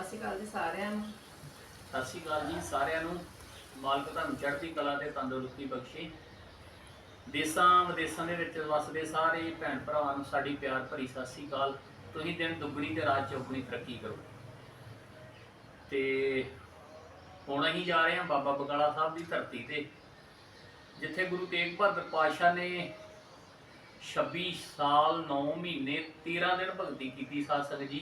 ਸਤਿ ਸ਼੍ਰੀ ਅਕਾਲ ਜੀ ਸਾਰਿਆਂ ਨੂੰ। ਸਤਿ ਸ਼੍ਰੀ ਅਕਾਲ ਜੀ ਸਾਰਿਆਂ ਨੂੰ। ਮਾਲਕ ਤੁਹਾਨੂੰ ਚੜ੍ਹਦੀ ਕਲਾ ਤੇ ਤੰਦਰੁਸਤੀ ਬਖਸ਼ੇ। ਦੇਸਾਂ ਵਿਦੇਸਾਂ ਦੇ ਵਿੱਚ ਵਸਦੇ ਸਾਰੇ ਭੈਣ ਭਰਾਵਾਂ ਨੂੰ ਸਾਡੀ ਪਿਆਰ ਭਰੀ ਸਤਿ ਸ਼੍ਰੀ ਅਕਾਲ। ਤੁਸੀਂ ਦਿਨ ਦੁੱਗਣੀ ਤੇ ਰਾਤ ਚੌਗਣੀ ਤਰੱਕੀ ਕਰੋ। ਤੇ ਹੁਣ ਅਸੀਂ ਜਾ ਰਹੇ ਹਾਂ ਬਾਬਾ ਬਕਾਲਾ ਸਾਹਿਬ ਦੀ ਧਰਤੀ ਤੇ, ਜਿੱਥੇ ਗੁਰੂ ਤੇਗ ਬਹਾਦਰ ਪਾਤਸ਼ਾਹ ਨੇ 26 ਸਾਲ 9 ਮਹੀਨੇ 13 ਦਿਨ ਭਗਤੀ ਕੀਤੀ ਸਾਧ ਸੰਗਤ ਜੀ।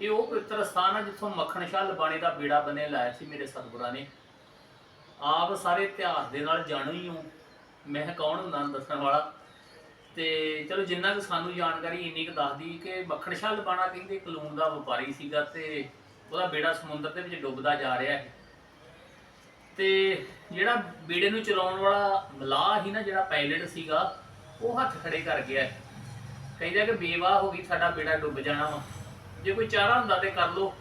ਇਹ ਉਹ ਪਵਿੱਤਰ ਸਥਾਨ ਹੈ ਜਿੱਥੋਂ ਮੱਖਣ ਸ਼ਾਹ ਲਬਾਣੀ ਦਾ ਬੇੜਾ ਬੰਨੇ ਲਾਇਆ ਸੀ ਮੇਰੇ ਸਤਿਗੁਰਾਂ ਨੇ। ਆਪ ਸਾਰੇ ਇਤਿਹਾਸ ਦੇ ਨਾਲ ਜਾਣੂ ਹੀ ਹੋ। ਮੈਂ ਕੌਣ ਹੁੰਦਾ ਦੱਸਣ ਵਾਲਾ? ਤੇ ਚਲੋ ਜਿੰਨਾ ਕੁ ਸਾਨੂੰ ਜਾਣਕਾਰੀ ਇੰਨੀ ਕੁ ਦੱਸਦੀ ਕਿ ਮੱਖਣ ਸ਼ਾਹ ਲਬਾਣਾ ਕਹਿੰਦੇ ਕਲੂਣ ਦਾ ਵਪਾਰੀ ਸੀਗਾ ਤੇ ਉਹਦਾ ਬੇੜਾ ਸਮੁੰਦਰ ਦੇ ਵਿੱਚ ਡੁੱਬਦਾ ਜਾ ਰਿਹਾ ਹੈ। ਤੇ ਜਿਹੜਾ ਬੇੜੇ ਨੂੰ ਚਲਾਉਣ ਵਾਲਾ ਮਲਾਹ ਹੀ ਨਾ, ਜਿਹੜਾ ਪਾਇਲਟ ਸੀਗਾ, ਉਹ ਹੱਥ ਖੜੇ ਕਰ ਗਿਆ ਹੈ। ਕਹਿੰਦਾ ਕਿ ਬੇਵਾਹ ਹੋ ਗਈ, ਸਾਡਾ ਬੇੜਾ ਡੁੱਬ ਜਾਣਾ ਵਾ। ਜੇ ਕੋਈ ਚਾਰਾ ਹੁੰਦਾ ਤੇ ਕਰ ਲੋ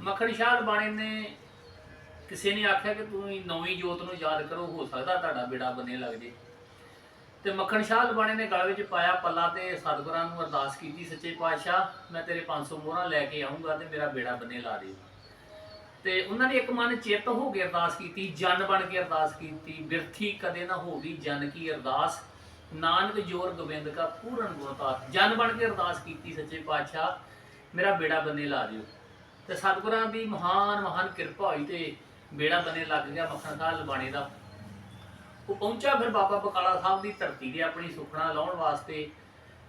ਮੱਖਣ ਸ਼ਾਹ ਬਾਣੇ ਨੇ ਕਿਸੇ ਨੇ ਆਖਿਆ ਕਿ ਤੁਸੀਂ ਨਵੀਂ ਜੋਤ ਨੂੰ ਯਾਦ ਕਰੋ, ਹੋ ਸਕਦਾ ਤੁਹਾਡਾ ਬੇੜਾ ਬੰਨੇ ਲੱਗ ਜੇ। ਤੇ ਮੱਖਣ ਸ਼ਾਹ ਲਬਾਣੇ ਨੇ ਗਲ ਵਿੱਚ ਪਾਇਆ ਪੱਲਾ ਤੇ ਸਤਿਗੁਰਾਂ ਨੂੰ ਅਰਦਾਸ ਕੀਤੀ, ਸੱਚੇ ਪਾਤਸ਼ਾਹ, ਮੈਂ ਤੇਰੇ 500 ਮੋਹਰਾਂ ਲੈ ਕੇ ਆਉਂਗਾ ਤੇ ਮੇਰਾ ਬੇੜਾ ਬੰਨੇ ਲਾ ਦੇ। ਤੇ ਉਹਨਾਂ ਨੇ ਇੱਕ ਮਨ ਚਿੱਤ ਹੋ ਕੇ ਅਰਦਾਸ ਕੀਤੀ, ਜਨ ਬਣ ਕੇ ਅਰਦਾਸ ਕੀਤੀ, ਬਿਰਥੀ ਕਦੇ ਨਾ ਹੋਗੀ ਜਨ ਕੀ ਅਰਦਾਸ। ਨਾਨਕ ਜੋਰ ਗੋਬਿੰਦ ਕਾ ਪੂਰਨ ਗੁਣਤਾ ਜਨ ਬਣ ਕੇ ਅਰਦਾਸ ਕੀਤੀ, ਸੱਚੇ ਪਾਤਸ਼ਾਹ ਮੇਰਾ ਬੇੜਾ ਬੰਨੇ ਲਾ ਦਿਓ। ਤੇ ਸਤਿਗੁਰਾਂ ਦੀ ਮਹਾਨ ਮਹਾਨ ਕਿਰਪਾ ਹੋਈ ਤੇ ਬੇੜਾ ਬੰਨੇ ਲੱਗ ਗਿਆ ਮੱਖਣ ਸਾਹਿਬ ਲਬਾਣੇ ਦਾ। ਉਹ ਪਹੁੰਚਾ ਫਿਰ ਬਾਬਾ ਬਕਾਲਾ ਸਾਹਿਬ ਦੀ ਧਰਤੀ ਤੇ ਆਪਣੀ ਸੁਖਣਾ ਲਾਉਣ ਵਾਸਤੇ।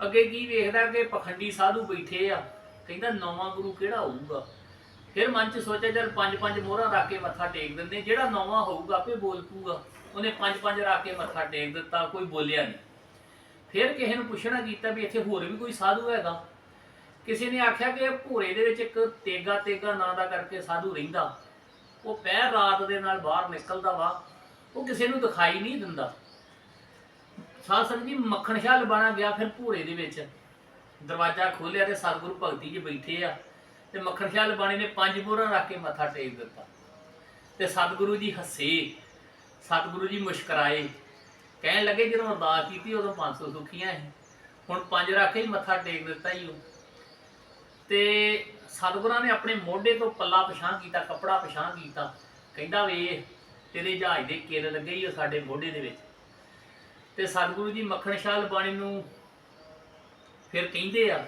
ਅੱਗੇ ਕੀ ਵੇਖਦਾ ਕਿ ਪਖੰਡੀ ਸਾਧੂ ਬੈਠੇ ਆ। ਕਹਿੰਦਾ ਨੌਵਾਂ ਗੁਰੂ ਕਿਹੜਾ ਹੋਊਗਾ? ਫਿਰ ਮਨ ਚ ਸੋਚਿਆ ਜਦ ਪੰਜ ਪੰਜ ਮੋਹਰਾਂ ਰੱਖ ਕੇ ਮੱਥਾ ਟੇਕ ਦਿੰਦੇ ਜਿਹੜਾ ਨੌਵਾਂ ਹੋਊਗਾ, ਆਪੇ ਬੋਲ ਪੂਗਾ ਉਹਨੇ ਪੰਜ ਪੰਜ ਰੱਖ ਕੇ ਮੱਥਾ ਟੇਕ ਦਿੱਤਾ, ਕੋਈ ਬੋਲਿਆ ਨਹੀਂ। ਫਿਰ ਕਿਸੇ ਨੂੰ ਪੁੱਛਣਾ ਕੀਤਾ ਵੀ ਇੱਥੇ ਹੋਰ ਵੀ ਕੋਈ ਸਾਧੂ ਹੈਗਾ? ਕਿਸੇ ਨੇ ਆਖਿਆ ਕਿ ਭੂਰੇ ਦੇ ਵਿੱਚ ਇੱਕ ਤੇਗਾ ਤੇਗਾ ਨਾਂ ਦਾ ਕਰਕੇ ਸਾਧੂ ਰਹਿੰਦਾ। ਉਹ ਪਹਿਰ ਰਾਤ ਦੇ ਨਾਲ ਬਾਹਰ ਨਿਕਲਦਾ ਵਾ, ਉਹ ਕਿਸੇ ਨੂੰ ਦਿਖਾਈ ਨਹੀਂ ਦਿੰਦਾ। ਸਾਧ ਸੰਗਤ ਜੀ ਮੱਖਣ ਸ਼ਾਹ ਲਬਾਣਾ ਗਿਆ ਫਿਰ ਭੂਰੇ ਦੇ ਵਿੱਚ। ਦਰਵਾਜ਼ਾ ਖੋਲਿਆ ਤੇ ਸਤਿਗੁਰੂ ਭਗਤੀ ਜੀ ਬੈਠੇ ਆ। ਤੇ ਮੱਖਣ ਸ਼ਾਹ ਲਬਾਣੀ ਨੇ ਪੰਜ ਮੋਹਰਾਂ ਰੱਖ ਕੇ ਮੱਥਾ ਟੇਕ ਦਿੱਤਾ। ਤੇ ਸਤਿਗੁਰੂ ਜੀ ਹੱਸੇ। ਸਤਿਗੁਰੂ ਜੀ ਮੁਸਕਰਾਏ। ਕਹਿਣ ਲੱਗੇ, ਜਦੋਂ ਅਰਦਾਸ ਕੀਤੀ, ਉਦੋਂ 500 ਸੁਖੀਆਂ ਸੀ। ਹੁਣ ਪੰਜ ਰੱਖ ਕੇ ਮੱਥਾ ਟੇਕ ਦਿੱਤਾ ਹੀ ਉਹ ਤੇ ਸਤਿਗੁਰਾਂ ਨੇ ਆਪਣੇ ਮੋਢੇ ਤੋਂ ਪੱਲਾ ਪਛਾਣ ਕੀਤਾ, ਕੱਪੜਾ ਪਛਾਣ ਕੀਤਾ। ਕਹਿੰਦਾ ਵੇ, ਤੇਰੇ ਜਹਾਜ਼ ਦੇ ਕਿਰ ਲੱਗੇ ਹੀ ਸਾਡੇ ਮੋਢੇ ਦੇ ਵਿੱਚ। ਤੇ ਸਤਿਗੁਰੂ ਜੀ ਮੱਖਣ ਸ਼ਾਲ ਬਾਣੀ ਨੂੰ ਫਿਰ ਕਹਿੰਦੇ ਆ,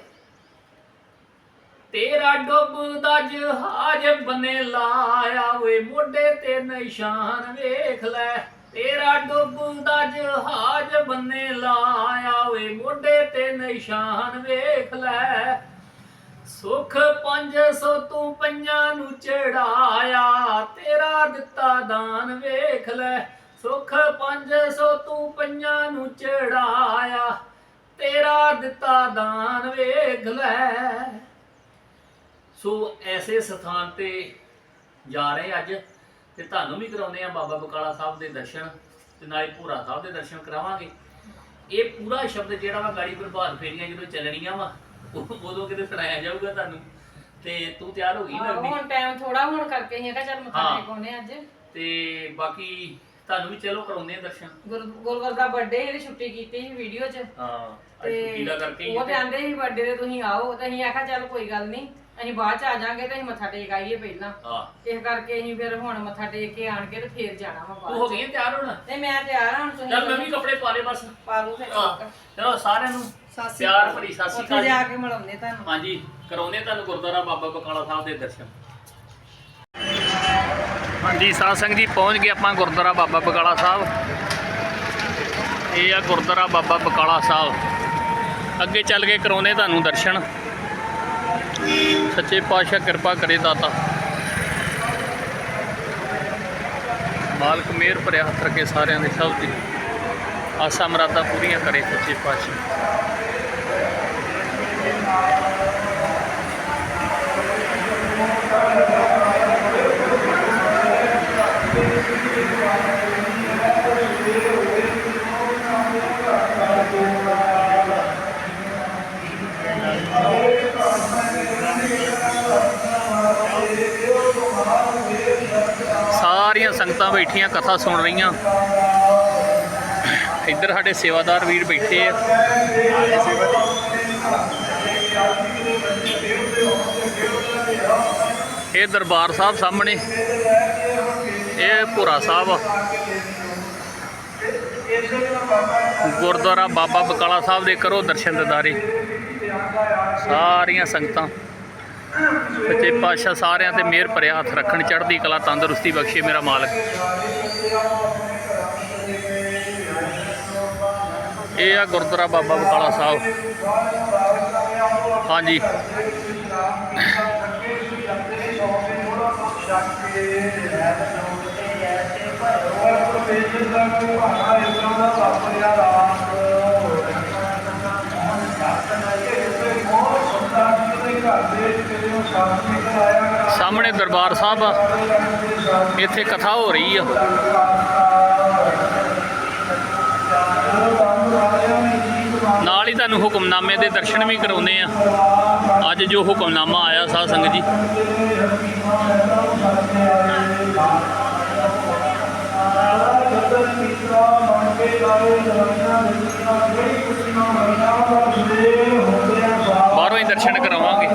ਤੇਰਾ ਡੁੱਬਦਾ ਜਹਾਜ਼ ਬਨੇ ਲਾਇਆ ਵੇ ਮੋਢੇ ਤੇ ਨਿਸ਼ਾਨ ਵੇਖ ਲੈ। ਤੇਰਾ ਡੁੱਬਦਾ ਜਹਾਜ਼ ਬਨੇ ਲਾਇਆ ਵੇ ਮੋਢੇ ਤੇ ਨਿਸ਼ਾਨ ਵੇਖ ਲੈ। ਸੁਖ 500 ਤੂੰ ਪੰਜਾਂ ਨੂੰ ਚੜਾਇਆ, ਤੇਰਾ ਦਿੱਤਾ ਦਾਨ ਵੇਖ ਲੈ। ਸੁਖ 500 ਤੂੰ ਪੰਜਾਂ ਨੂੰ ਚੜਾਇਆ, ਤੇਰਾ ਦਿੱਤਾ ਦਾਨ ਵੇਖ ਲੈ। ਸੋ ਐਸੇ ਸਥਾਨ ਤੇ ਜਾ ਰਹੇ ਅੱਜ ਤੇ ਤੁਹਾਨੂੰ ਵੀ ਕਰਾਉਂਦੇ ਆ ਬਾਬਾ ਬਕਾਲਾ ਸਾਹਿਬ ਦੇ ਦਰਸ਼ਨ ਤੇ ਨਾਲੇ ਭੂਰਾ ਸਾਹਿਬ ਦੇ ਦਰਸ਼ਨ ਕਰਾਵਾਂਗੇ। ਇਹ ਪੂਰਾ ਸ਼ਬਦ ਜਿਹੜਾ ਵਾ ਗਾੜੀ ਪ੍ਰਭਾਤ ਫੇਰੀਆਂ ਜਦੋਂ ਚੱਲਣੀਆਂ ਵਾ ਉਦੋਂ ਕਿਤੇ ਸੁਣਾਇਆ ਜਾਊਗਾ ਤੁਹਾਨੂੰ। ਤੇ ਤੂੰ ਤਿਆਰ ਹੋ ਗਈ ਆਹੋ, ਲੱਗਦੀ ਹੁਣ ਟਾਈਮ ਥੋੜਾ ਹੋਣ ਕਰਕੇ ਅਸੀਂ ਕਿਹਾ ਚੱਲ ਮੱਥਾ ਹਾਂ। ਅੱਜ। ਤੇ ਬਾਕੀ ਤੁਹਾਨੂੰ ਵੀ ਚਲੋ ਕਰਾਉਂਦੇ ਆ ਦਰਸ਼ਨ। ਗੁਰ- ਗੁਰਵਰ ਦਾ ਬਰਥਡੇ ਇਹਦੀ ਛੁੱਟੀ ਕੀਤੀ ਸੀ ਵੀਡੀਓ 'ਚ। ਹਾਂ ਅੱਜ ਛੁੱਟੀ ਦਾ ਕਰਕੇ ਹੀ ਉਹ ਤੇ ਆਂਦੇ ਸੀ ਬਰਥਡੇ ਤੇ ਤੁਸੀਂ ਆਓ ਤੇ ਅਸੀਂ ਆਖਿਆ ਚੱਲ ਕੋਈ ਗੱਲ ਨਹੀਂ ਅਸੀਂ ਬਾਅਦ 'ਚ ਆ ਜਾਾਂਗੇ ਤੇ ਅਸੀਂ ਮੱਥਾ ਟੇਕ ਆਈਏ ਪਹਿਲਾਂ। ਹਾਂ। ਇਸ ਕਰਕੇ ਅਸੀਂ ਫਿਰ ਹੁਣ ਮੱਥਾ ਟੇਕ ਕੇ ਆਣ ਕੇ ਤੇ ਫੇਰ ਜਾਣਾ ਵਾ ਤੂੰ ਹੋ ਬਾਅਦ 'ਚ। ਗਈ ਆ ਤਿਆਰ ਹੋਣਾ? ਤੇ ਮੈਂ ਤਿਆਰ ਹਾਂ ਹੁਣ ਤੁਸੀਂ ਚੱਲ ਮੈਂ ਵੀ ਕੱਪੜੇ ਪਾ ਲਏ ਬਸ। ਪਾ ਲਓ ਫਿਰ। ਹਾਂ, ਚਲੋ ਸਾਰਿਆਂ ਨੂੰ ਸਤਿ ਸ਼੍ਰੀ ਪਿਆਰ ਅਕਾਲ। ਭਰੀ ਸਤਿ ਸ਼੍ਰੀ ਉੱਥੇ ਅਕਾਲ ਜਾ। ਜੀ। ਕੇ ਮਿਲਾਉਂਦੇ ਤੁਹਾਨੂੰ। ਹਾਂਜੀ ਕਰਾਉਂਦੇ ਤੁਹਾਨੂੰ ਗੁਰਦੁਆਰਾ ਬਾਬਾ ਬਕਾਲਾ ਸਾਹਿਬ ਦੇ ਦਰਸ਼ਨ। ਹਾਂਜੀ ਸਾਧ ਸੰਗਤ ਜੀ ਪਹੁੰਚ ਗਏ ਆਪਾਂ ਗੁਰਦੁਆਰਾ ਬਾਬਾ ਬਕਾਲਾ ਸਾਹਿਬ। ਇਹ ਆ ਗੁਰਦੁਆਰਾ ਬਾਬਾ ਬਕਾਲਾ ਸਾਹਿਬ। ਅੱਗੇ ਚੱਲ ਕੇ ਕਰਾਉਂਦੇ ਤੁਹਾਨੂੰ ਦਰਸ਼ਨ। ਸੱਚੇ ਪਾਤਸ਼ਾਹ ਕਿਰਪਾ ਕਰੇ ਦਾਤਾ। ਮਾਲਕ ਮਿਹਰ ਭਰਿਆ ਹੱਥ ਰੱਖੇ ਸਾਰਿਆਂ ਦੇ ਸਭ ਦੀ। ਆਸਾਂ ਮਰਾਦਾਂ ਪੂਰੀਆਂ ਕਰੇ ਸੱਚੇ ਪਾਤਸ਼ਾਹ। ਸਾਰੀਆਂ ਸੰਗਤਾਂ ਬੈਠੀਆਂ ਕਥਾ ਸੁਣ ਰਹੀਆਂ। ਇੱਧਰ ਸਾਡੇ ਸੇਵਾਦਾਰ ਵੀਰ ਬੈਠੇ ਆ। ਇਹ ਦਰਬਾਰ ਸਾਹਿਬ ਸਾਹਮਣੇ। ਇਹ ਭੋਰਾ ਸਾਹਿਬ ਗੁਰਦੁਆਰਾ ਬਾਬਾ ਬਕਾਲਾ ਸਾਹਿਬ ਦੇ ਕਰੋ ਦਰਸ਼ਨ ਦਿਦਾਰੇ। ਸਾਰੀਆਂ ਸੰਗਤਾਂ। ਸੱਚੇ ਪਾਤਸ਼ਾਹ ਸਾਰਿਆਂ ਤੇ ਮਿਹਰ ਭਰਿਆ ਹੱਥ ਰੱਖਣ, ਚੜ੍ਹਦੀ ਕਲਾ, ਤੰਦਰੁਸਤੀ ਬਖਸ਼ੇ ਮੇਰਾ ਮਾਲਕ। ਇਹ ਆ ਗੁਰਦੁਆਰਾ ਬਾਬਾ ਬਕਾਲਾ ਸਾਹਿਬ। ਹਾਂਜੀ। ਸਾਹਮਣੇ ਦਰਬਾਰ ਸਾਹਿਬ ਆ। ਇੱਥੇ ਕਥਾ ਹੋ ਰਹੀ ਆ। ਨਾਲ ਹੀ ਤੁਹਾਨੂੰ ਹੁਕਮਨਾਮੇ ਦੇ ਦਰਸ਼ਨ ਵੀ ਕਰਾਉਨੇ ਆ। ਅੱਜ ਜੋ ਹੁਕਮਨਾਮਾ ਆਇਆ ਸਾਧ ਸੰਗਤ ਜੀ। ਬਾਹਰੋਂ ਹੀ ਦਰਸ਼ਨ ਕਰਾਵਾਂਗੇ।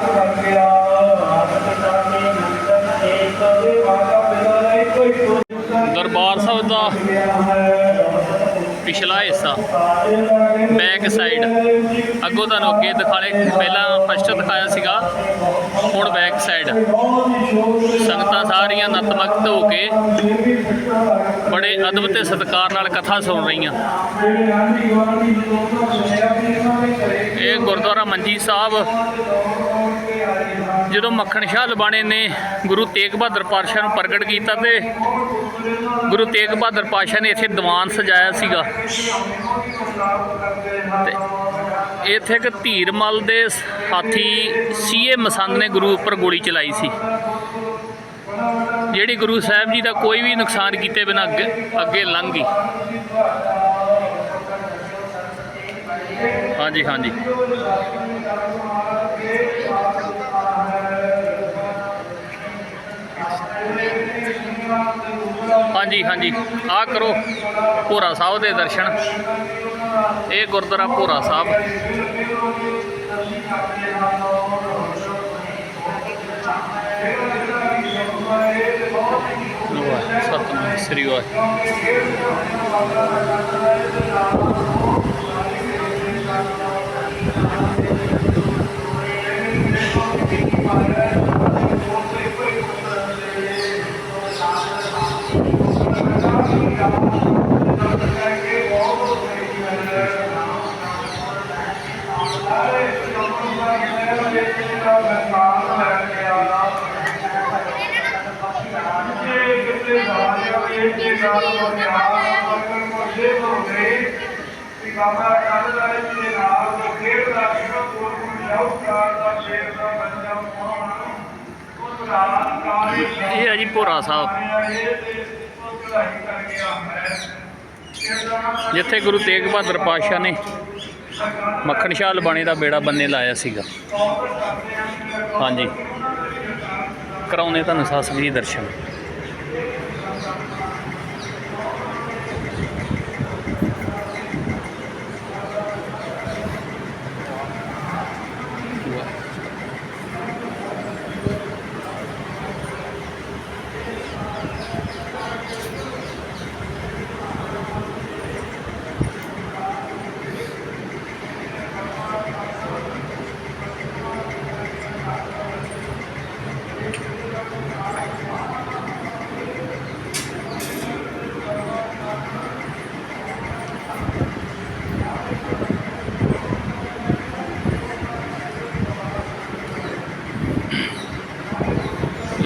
ਦਰਬਾਰ ਸਾਹਿਬ ਦਾ ਪਿਛਲਾ ਹਿੱਸਾ ਬੈਕ ਸਾਈਡ ਅੱਗੋਂ ਤੁਹਾਨੂੰ ਅੱਗੇ ਦਿਖਾਲੇ ਪਹਿਲਾਂ ਫਸਟ ਦਿਖਾਇਆ ਸੀਗਾ, ਹੁਣ ਬੈਕ ਸਾਈਡ ਸੰਗਤਾਂ ਸਾਰੀਆਂ ਨਤਮਸਤਕ ਹੋ ਕੇ ਬੜੇ ਅਦਬ ਤੇ ਸਤਿਕਾਰ ਨਾਲ ਕਥਾ ਸੁਣ ਰਹੀਆਂ। ਇਹ ਗੁਰਦੁਆਰਾ ਮੰਜੀ ਸਾਹਿਬ ਜਦੋਂ ਮੱਖਣ ਸ਼ਾਹ ਲਬਾਣੇ ਨੇ ਗੁਰੂ ਤੇਗ ਬਹਾਦਰ ਪਾਤਸ਼ਾਹ ਨੂੰ ਪ੍ਰਗਟ ਕੀਤਾ ਤੇ ਗੁਰੂ ਤੇਗ ਬਹਾਦਰ ਪਾਤਸ਼ਾਹ ਨੇ ਇੱਥੇ ਦੀਵਾਨ ਸਜਾਇਆ ਸੀਗਾ। ਤੇ ਇੱਥੇ ਇੱਕ ਧੀਰਮਲ ਦੇ ਹਾਥੀ ਸੀਏ ਮਸੰਦ ਨੇ ਗੁਰੂ ਉੱਪਰ ਗੋਲੀ ਚਲਾਈ ਸੀ। ਜਿਹੜੀ ਗੁਰੂ ਸਾਹਿਬ ਜੀ ਦਾ ਕੋਈ ਵੀ ਨੁਕਸਾਨ ਕੀਤੇ ਬਿਨਾਂ ਅੱਗੇ ਅੱਗੇ ਲੰਘ ਗਈ। ਹਾਂਜੀ ਹਾਂਜੀ। ਹਾਂਜੀ ਹਾਂਜੀ। ਆ ਕਰੋ ਭੋਰਾ ਸਾਹਿਬ ਦੇ ਦਰਸ਼ਨ। ਇਹ ਗੁਰਦੁਆਰਾ ਭੋਰਾ ਸਾਹਿਬ। ਵਾਹਿਗੁਰੂ ਸ੍ਰੀ ਵਾਹਿਗੁਰੂ। ਬਾਬਾ ਕੱਲ ਦਾ ਜੀ ਦੇ ਨਾਲ ਉਹ ਖੇਡ ਦਾ ਜਿਹੜਾ ਕੋਲ ਕੋਲ ਸ਼ਾਹੂਕਾਰ ਦਾ ਸ਼ੇਰ ਦਾ ਬੱਚਾ ਕੌਣ ਉਸ ਰਾਤ ਕਾਲੇ ਇਹ ਹੈ ਜੀ ਭੋਰਾ ਸਾਹਿਬ। ਜਿੱਥੇ ਗੁਰੂ ਤੇਗ ਬਹਾਦਰ ਪਾਤਸ਼ਾਹ ਨੇ ਮੱਖਣ ਸ਼ਾਹ ਲਬਾਣੇ ਦਾ ਬੇੜਾ ਬੰਨੇ ਲਾਇਆ ਸੀਗਾ। ਹਾਂਜੀ। ਕਰਾਉਨੇ ਤੁਹਾਨੂੰ ਸਾਧ ਜੀ ਦਰਸ਼ਨ।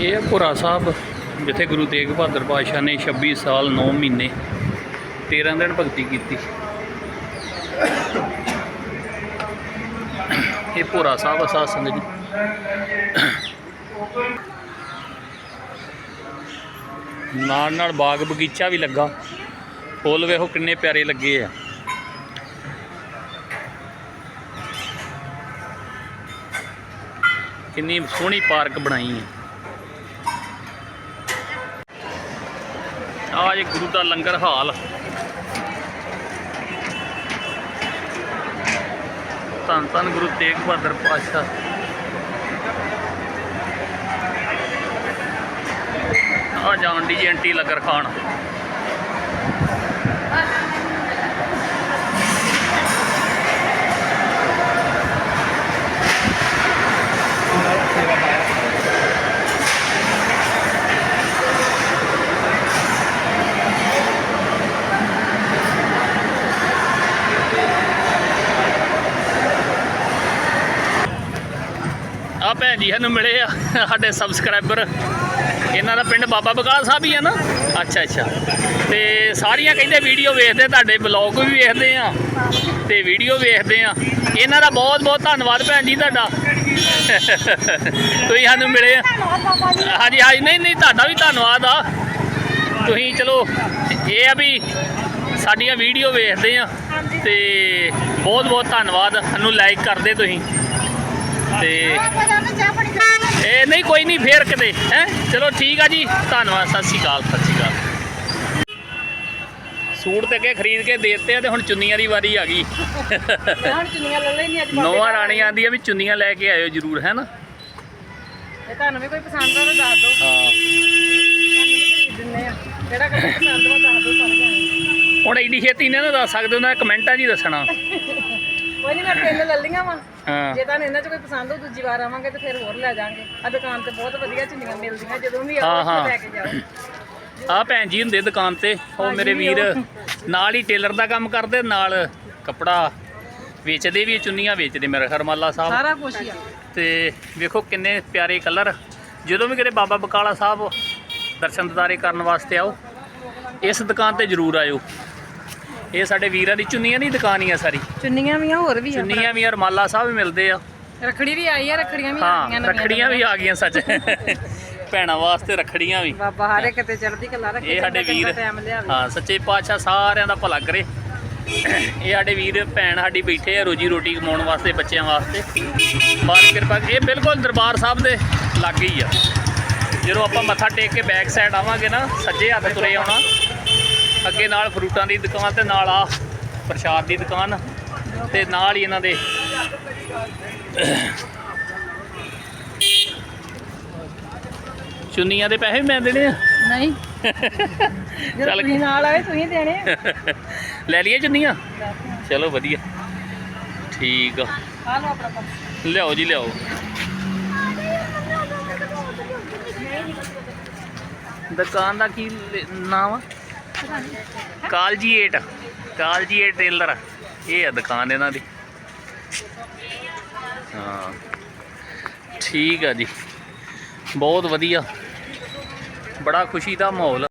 ਇਹ ਹੈ ਭੋਰਾ ਸਾਹਿਬ, ਜਿੱਥੇ ਗੁਰੂ ਤੇਗ ਬਹਾਦਰ ਪਾਤਸ਼ਾਹ ਨੇ 26 ਸਾਲ 9 ਮਹੀਨੇ 13 ਦਿਨ ਭਗਤੀ ਕੀਤੀ। ਇਹ ਭੋਰਾ ਸਾਹਿਬ ਆ ਸੰਗਤ ਜੀ। ਨਾਲ ਨਾਲ ਬਾਗ ਬਗੀਚਾ ਵੀ ਲੱਗਾ। ਫੁੱਲ ਵੇਖੋ ਕਿੰਨੇ ਪਿਆਰੇ ਲੱਗੇ ਆ। ਕਿੰਨੀ ਸੋਹਣੀ ਪਾਰਕ ਬਣਾਈ ਹੈ ਆ ਜੇ ਗੁਰੂ ਦਾ ਲੰਗਰ ਹਾਲ। ਧੰਨ ਧੰਨ ਗੁਰੂ ਤੇਗ ਬਹਾਦਰ ਪਾਤਸ਼ਾਹ। ਆ ਜਾਣ ਦੀ ਐਂਟੀ ਲੰਗਰ ਖਾਣ। ਆ ਭੈਣ ਸਾਨੂੰ ਮਿਲੇ ਆ, ਸਾਡੇ ਸਬਸਕ੍ਰਾਈਬਰ ਇਹਨਾਂ ਦਾ ਪਿੰਡ ਬਾਬਾ ਬਕਾਲ ਸਾਹਿਬ ਹੀ ਆ ਨਾ? ਅੱਛਾ ਅੱਛਾ। ਤੇ ਸਾਰੀਆਂ ਕਹਿੰਦੇ ਵੀਡੀਓ ਵੇਖਦੇ ਤੁਹਾਡੇ ਬਲੌਗ ਵੀ ਵੇਖਦੇ ਆ, ਤੇ ਵੀਡੀਓ ਵੇਖਦੇ ਆ। ਇਹਨਾਂ ਦਾ ਬਹੁਤ ਬਹੁਤ ਧੰਨਵਾਦ ਭੈਣ ਜੀ ਤੁਹਾਡਾ। ਤੁਸੀਂ ਸਾਨੂੰ ਮਿਲੇ ਆ। ਹਾਂਜੀ ਹਾਂਜੀ, ਨਹੀਂ ਨਹੀਂ, ਤੁਹਾਡਾ ਵੀ ਧੰਨਵਾਦ ਆ। ਤੁਸੀਂ ਚਲੋ, ਇਹ ਆ ਵੀ ਸਾਡੀਆਂ ਵੀਡੀਓ ਵੇਖਦੇ ਆ, ਤੇ ਬਹੁਤ ਬਹੁਤ ਧੰਨਵਾਦ। ਸਾਨੂੰ ਲਾਈਕ ਕਰਦੇ ਤੁਸੀਂ। ਤੇ ਇਹ ਨਹੀਂ ਕੋਈ ਨਹੀਂ ਫੇਰ ਕਿਤੇ ਹੈ? ਚਲੋ ਠੀਕ ਆ ਜੀ ਧੰਨਵਾਦ ਸਤਿ ਸ਼੍ਰੀ ਅਕਾਲ ਸਤਿ ਸ਼੍ਰੀ ਅਕਾਲ। ਸੂਟ ਤੇ ਅੱਗੇ ਖਰੀਦ ਕੇ ਦੇ ਦਿੱਤੇ ਆ ਤੇ ਹੁਣ ਚੁੰਨੀਆਂ ਦੀ ਵਾਰੀ ਆ ਗਈ। ਹੁਣ ਚੁੰਨੀਆਂ ਲੈ ਲੈਣੀ ਅੱਜ ਨੌਵਾਂ ਰਾਣੀ ਆਂਦੀ ਆ ਵੀ ਚੁੰਨੀਆਂ ਲੈ ਕੇ ਆਇਓ ਜਰੂਰ ਹੈ ਨਾ? ਇਹ ਤੁਹਾਨੂੰ ਵੀ ਕੋਈ ਪਸੰਦ ਆ ਤਾਂ ਦੱਸ ਦਿਓ। ਹਾਂ। ਦਿੰਨੇ ਆ। ਜਿਹੜਾ ਕੋਈ ਪਸੰਦ ਆ ਦੱਸ ਦਿਓ ਸਾਰੇ ਹੁਣ ਐਡੀ ਛੇਤੀ ਨੇ ਨਾ ਦੱਸ ਸਕਦੇ ਉਹਨਾਂ ਕਮੈਂਟਾਂ 'ਚ ਹੀ ਦੱਸਣਾ। ਕੋਈ ਨਹੀਂ ਮੈਂ ਤਿੰਨ ਲੈ ਲਈਆਂ ਵਾ। ਹਾਂ। ਜੇ ਤੁਹਾਨੂੰ ਇਹਨਾਂ ਚ ਕੋਈ ਪਸੰਦ ਹੋ ਦੂਜੀ ਵਾਰ ਆਵਾਂਗੇ ਤੇ ਫਿਰ ਹੋਰ ਲੈ ਜਾਾਂਗੇ। ਆ ਦੁਕਾਨ ਤੇ ਬਹੁਤ ਵਧੀਆ ਚੁੰਨੀਆਂ ਮਿਲਦੀਆਂ ਜਦੋਂ ਵੀ ਹਾਂ, ਆਓ ਹਾਂ। ਲੈ ਕੇ ਜਾਓ। ਆ ਭੈਣ ਜੀ ਹੁੰਦੇ ਦੁਕਾਨ ਤੇ ਉਹ ਮੇਰੇ ਵੀਰ। ਨਾਲ ਹੀ ਟੇਲਰ ਦਾ ਕੰਮ ਕਰਦੇ ਨਾਲ ਕੱਪੜਾ ਵੇਚਦੇ ਵੀ ਚੁੰਨੀਆਂ ਵੇਚਦੇ ਮੇਰੇ ਖਰਮਾਲਾ ਸਾਹਿਬ। ਸਾਰਾ ਕੁਝ ਹੀ ਆ। ਤੇ ਵੇਖੋ ਕਿੰਨੇ ਪਿਆਰੇ ਕਲਰ। ਜਦੋਂ ਵੀ ਕਿਤੇ ਬਾਬਾ ਬਕਾਲਾ ਸਾਹਿਬ ਦਰਸ਼ਨ ਦਿਦਾਰੇ ਕਰਨ ਵਾਸਤੇ ਆਓ ਇਸ ਦੁਕਾਨ ਤੇ ਜ਼ਰੂਰ ਆਇਓ। ਇਹ ਸਾਡੇ ਵੀਰਾਂ ਦੀ ਚੁੰਨੀਆਂ ਦੀ ਦੁਕਾਨ ਹੀ ਆ ਸਾਰੀ। ਚੁੰਨੀਆਂ ਵੀ ਆ ਹੋਰ ਵੀ ਆ ਚੁੰਨੀਆਂ ਵੀ ਰਮਾਲਾ ਸਾਹਿਬ ਵੀ ਮਿਲਦੇ ਆ। ਰੱਖੜੀ ਵੀ ਆਈ ਆ ਰੱਖੜੀਆਂ ਵੀ ਆ ਹਾਂ ਗਈਆਂ ਰੱਖੜੀਆਂ ਵੀ ਆ ਗਈਆਂ ਸੱਚ। ਭੈਣਾਂ ਵਾਸਤੇ ਰੱਖੜੀਆਂ ਵੀ। ਬਾਬਾ ਹਰ ਇੱਕ ਤੇ ਚੜ੍ਹਦੀ ਕਲਾ ਰੱਖੇ ਇਹ ਸਾਡੇ ਵੀਰ। ਹਾਂ ਸੱਚੇ ਪਾਤਸ਼ਾਹ ਸਾਰਿਆਂ ਦਾ ਭਲਾ ਕਰੇ। ਇਹ ਸਾਡੇ ਵੀਰ ਭੈਣ ਸਾਡੀ ਬੈਠੇ ਆ ਰੋਜੀ ਰੋਟੀ ਕਮਾਉਣ ਵਾਸਤੇ ਬੱਚਿਆਂ ਵਾਸਤੇ। ਬਾਰ ਕਿਰਪਾ ਇਹ ਬਿਲਕੁਲ ਦਰਬਾਰ ਸਾਹਿਬ ਦੇ ਲਾਗੇ ਹੀ ਆ। ਜਦੋਂ ਆਪਾਂ ਮੱਥਾ ਟੇਕ ਕੇ ਬੈਕ ਸਾਈਡ ਆਵਾਂਗੇ ਨਾ ਸੱਜੇ ਹੱਥ ਤੁਰੇ ਆਉਣਾ। ਅੱਗੇ ਨਾਲ ਫਰੂਟਾਂ ਦੀ ਦੁਕਾਨ ਤੇ ਨਾਲ ਆ ਪ੍ਰਸ਼ਾਦ ਦੀ ਦੁਕਾਨ ਤੇ ਨਾਲ ਹੀ ਇਹਨਾਂ ਦੇ ਚੁੰਨੀਆਂ ਦੇ ਪੈਸੇ ਮੈਂ ਦੇਣੇ ਆ। ਨਹੀਂ। ਚੱਲ। ਤੁਸੀਂ ਨਾਲ ਆਏ ਤੁਸੀਂ ਦੇਣੇ ਆ। ਲੈ ਲਈਏ ਚੁੰਨੀਆਂ? ਚਲੋ ਵਧੀਆ। ਠੀਕ ਆ। ਆ ਲਓ ਆਪਣਾ ਪਰਸ। ਲਿਆਓ ਜੀ ਲਿਆਓ। ਦੁਕਾਨ ਦਾ ਕੀ ਲ- ਨਾਮ ਆ? ਕਾਲਜੀਏਟ 8 ਕਾਲਜੀ 8 ਟੇਲਰ ਇਹ ਆ ਦੁਕਾਨ ਇਹਨਾਂ ਦੀ। ਹਾਂ। ਠੀਕ ਆ ਜੀ। ਬਹੁਤ ਵਧੀਆ। ਬੜਾ ਖੁਸ਼ੀ ਦਾ ਮਾਹੌਲ